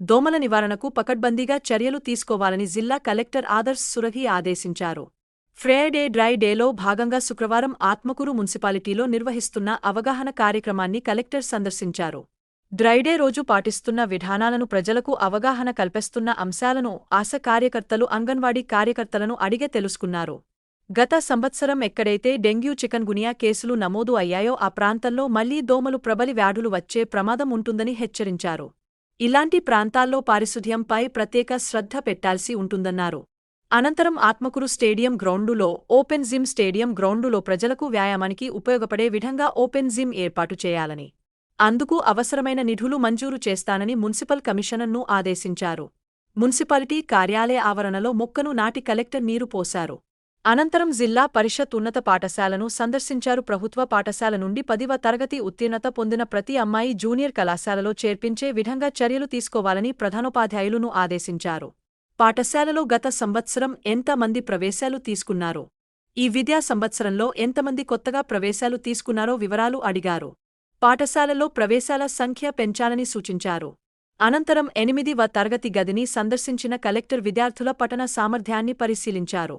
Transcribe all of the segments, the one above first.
దోమల నివారణకు పకడ్బందీగా చర్యలు తీసుకోవాలని జిల్లా కలెక్టర్ ఆదర్శ్ సురహి ఆదేశించారు. ఫ్రైడే డ్రై డేలో భాగంగా శుక్రవారం ఆత్మకూరు మున్సిపాలిటీలో నిర్వహిస్తున్న అవగాహన కార్యక్రమాన్ని కలెక్టర్ సందర్శించారు. డ్రైడే రోజు పాటిస్తున్న విధానాలను ప్రజలకు అవగాహన కల్పిస్తున్న అంశాలను ఆశ కార్యకర్తలు అంగన్వాడీ కార్యకర్తలను అడిగే తెలుసుకున్నారు. గత సంవత్సరం ఎక్కడైతే డెంగ్యూ చికన్ గునియా కేసులు నమోదు అయ్యాయో ఆ ప్రాంతంలో మళ్ళీ దోమలు ప్రబలి వ్యాధులు వచ్చే ప్రమాదం ఉంటుందని హెచ్చరించారు. ఇలాంటి ప్రాంతాల్లో పారిశుధ్యంపై ప్రత్యేక శ్రద్ధ పెట్టాల్సి ఉంటుందన్నారు. అనంతరం ఆత్మకూరు స్టేడియం గ్రౌండులో ఓపెన్ జిమ్ స్టేడియం గ్రౌండులో ప్రజలకు వ్యాయామానికి ఉపయోగపడే విధంగా ఓపెన్ జిమ్ ఏర్పాటు చేయాలని అందుకు అవసరమైన నిధులు మంజూరు చేస్తానని మున్సిపల్ కమిషనర్ను ఆదేశించారు. మున్సిపాలిటీ కార్యాలయ ఆవరణలో మొక్కను నాటి కలెక్టర్ నీరు పోశారు. అనంతరం జిల్లా పరిషత్ ఉన్నత పాఠశాలను సందర్శించారు. ప్రభుత్వ పాఠశాల నుండి పదివ తరగతి ఉత్తీర్ణత పొందిన ప్రతి అమ్మాయి జూనియర్ కళాశాలలో చేర్పించే విధంగా చర్యలు తీసుకోవాలని ప్రధానోపాధ్యాయులను ఆదేశించారు. పాఠశాలలో గత సంవత్సరం ఎంతమంది ప్రవేశాలు తీసుకున్నారు ఈ విద్యా సంవత్సరంలో ఎంతమంది కొత్తగా ప్రవేశాలు తీసుకున్నారో వివరాలు అడిగారు. పాఠశాలలో ప్రవేశాల సంఖ్య పెంచాలని సూచించారు. అనంతరం ఎనిమిదివ తరగతి గదిని సందర్శించిన కలెక్టర్ విద్యార్థుల పఠన సామర్థ్యాన్ని పరిశీలించారు.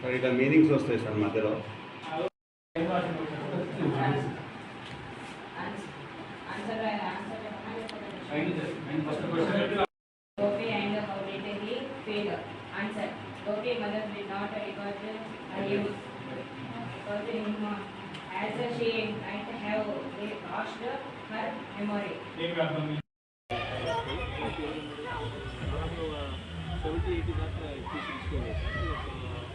సార్ ఇట్లా మీనింగ్స్ వస్తాయి సార్ మధ్యలో answer answer first question Gopi and completed he failed. Answer. Gopi mother did not record him. Because him as she might have lost her memory. のが70、80だったら、1、1、1、1、1、1、1、1、1、1、